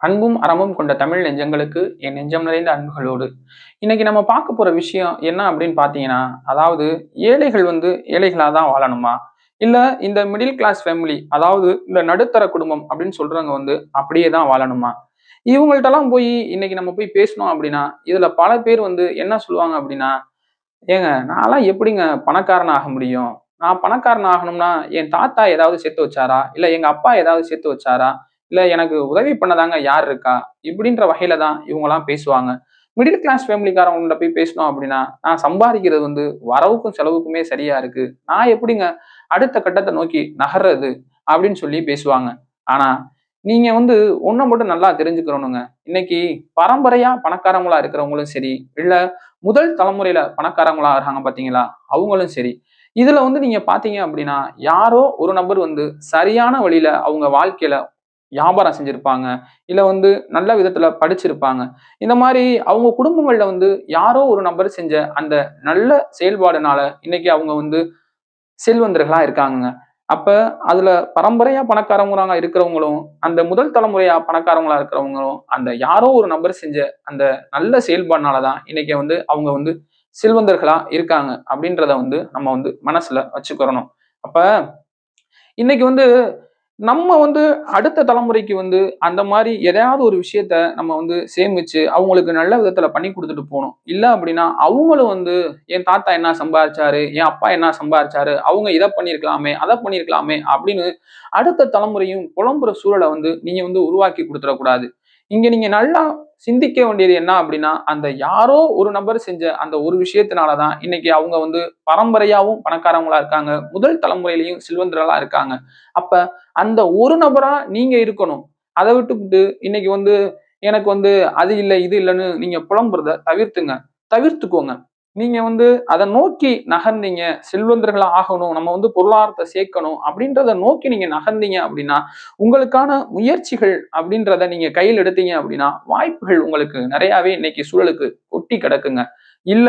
அன்பும் அறமும் கொண்ட தமிழ் நெஞ்சங்களுக்கு என் நெஞ்சம் நிறைந்த அன்புகளோடு. இன்னைக்கு நம்ம பார்க்க போற விஷயம் என்ன அப்படின்னு பார்த்தீங்கன்னா அதாவது ஏழைகள் வந்து ஏழைகளாக தான் வாழணுமா? இல்ல இந்த மிடில் கிளாஸ் ஃபேமிலி அதாவது இந்த நடுத்தர குடும்பம் அப்படின்னு சொல்றவங்க வந்து அப்படியே தான் வாழணுமா? இவங்கள்ட்டலாம் போய் இன்னைக்கு நம்ம போய் பேசணும் அப்படின்னா இதுல பல பேர் வந்து என்ன சொல்லுவாங்க அப்படின்னா ஏங்க நான்லாம் எப்படிங்க பணக்காரன் ஆக முடியும்? நான் பணக்காரன் ஆகணும்னா என் தாத்தா ஏதாவது சேர்த்து வச்சாரா? இல்ல எங்க அப்பா ஏதாவது சேர்த்து வச்சாரா? இல்லை எனக்கு உதவி பண்ணதாங்க யார் இருக்கா? இப்படின்ற வகையில தான் இவங்கெல்லாம் பேசுவாங்க. மிடில் கிளாஸ் ஃபேமிலிக்காரவங்கள்ட்ட போய் பேசணும் அப்படின்னா நான் சம்பாதிக்கிறது வந்து வரவுக்கும் செலவுக்குமே சரியா இருக்கு. நான் எப்படிங்க அடுத்த கட்டத்தை நோக்கி நகர்றது அப்படின்னு சொல்லி பேசுவாங்க. ஆனா நீங்க வந்து ஒன்றை மட்டும் நல்லா தெரிஞ்சுக்கிறோனுங்க இன்னைக்கு பரம்பரையா பணக்காரங்களா இருக்கிறவங்களும் சரி இல்ல முதல் தலைமுறையில பணக்காரங்களா இருக்காங்க பாத்தீங்களா? அவங்களும் சரி. இதுல வந்து நீங்க பாத்தீங்க அப்படின்னா யாரோ ஒரு நபர் வந்து சரியான வழியில அவங்க வாழ்க்கையில வியாபாரம் செஞ்சுருப்பாங்க இல்லை வந்து நல்ல விதத்தில் படிச்சிருப்பாங்க. இந்த மாதிரி அவங்க குடும்பங்களில் வந்து யாரோ ஒரு நபர் செஞ்ச அந்த நல்ல செயல்பாடுனால இன்னைக்கு அவங்க வந்து செல்வந்தர்களாக இருக்காங்க அப்போ அதில் பரம்பரையாக பணக்காரவங்களாக இருக்கிறவங்களும் அந்த முதல் தலைமுறையாக பணக்காரங்களா இருக்கிறவங்களும் அந்த யாரோ ஒரு நபர் செஞ்ச அந்த நல்ல செயல்பாடுனாலதான் இன்னைக்கு வந்து அவங்க வந்து செல்வந்தர்களாக இருக்காங்க அப்படின்றத வந்து நம்ம வந்து மனசில் வச்சுக்கிறணும். அப்போ இன்னைக்கு வந்து நம்ம வந்து அடுத்த தலைமுறைக்கு வந்து அந்த மாதிரி எதையாவது ஒரு விஷயத்த நம்ம வந்து சேமிச்சு அவங்களுக்கு நல்ல விதத்துல பண்ணி கொடுத்துட்டு போகணும். இல்லை அப்படின்னா அவங்களும் வந்து என் தாத்தா என்ன சம்பாதிச்சாரு என் அப்பா என்ன சம்பாதிச்சாரு அவங்க இதை பண்ணியிருக்கலாமே அதை பண்ணியிருக்கலாமே அப்படின்னு அடுத்த தலைமுறையும் புலம்புற சூழலை வந்து நீங்க வந்து உருவாக்கி கொடுத்துடக்கூடாது. இங்க நீங்க நல்லா சிந்திக்க வேண்டியது என்ன அப்படின்னா அந்த யாரோ ஒரு நபர் செஞ்ச அந்த ஒரு விஷயத்தினாலதான் இன்னைக்கு அவங்க வந்து பரம்பரையாவும் பணக்காரங்களா இருக்காங்க. முதல் தலைமுறையிலையும் செல்வந்தர்களா இருக்காங்க. அப்ப அந்த ஒரு நபரா நீங்க இருக்கணும். அதை விட்டுவிட்டு இன்னைக்கு வந்து எனக்கு வந்து அது இல்லை இது இல்லைன்னு நீங்க புலம்புறத தவிர்த்துங்க. தவிர்த்துக்கோங்க. நீங்க வந்து அதை நோக்கி நகர்ந்தீங்க செல்வந்தர்களா ஆகணும் நம்ம வந்து பொருளாதாரத்தை சேர்க்கணும் அப்படின்றத நோக்கி நீங்க நகர்ந்தீங்க அப்படின்னா உங்களுக்கான முயற்சிகள் அப்படின்றத நீங்க கையில் எடுத்தீங்க அப்படின்னா வாய்ப்புகள் உங்களுக்கு நிறையாவே இன்னைக்கு சூழலுக்கு ஒட்டி கிடக்குங்க. இல்ல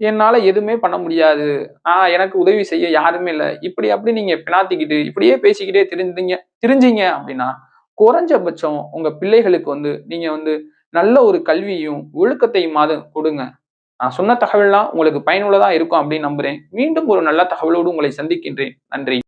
என்னால எதுவுமே பண்ண முடியாது. ஆஹ் எனக்கு உதவி செய்ய யாருமே இல்லை. இப்படி அப்படி நீங்க பினாத்திக்கிட்டு இப்படியே பேசிக்கிட்டே தெரிஞ்சீங்க தெரிஞ்சீங்க அப்படின்னா குறைஞ்சபட்சம் உங்க பிள்ளைகளுக்கு வந்து நீங்க வந்து நல்ல ஒரு கல்வியும் ஒழுக்கத்தையும் மாதம் கொடுங்க. நான் சொன்ன தகவல்லாம் உங்களுக்கு பயனுள்ளதா இருக்கும் அப்படின்னு நம்புறேன். மீண்டும் ஒரு நல்ல தகவலோடு உங்களை சந்திக்கின்றேன். நன்றி.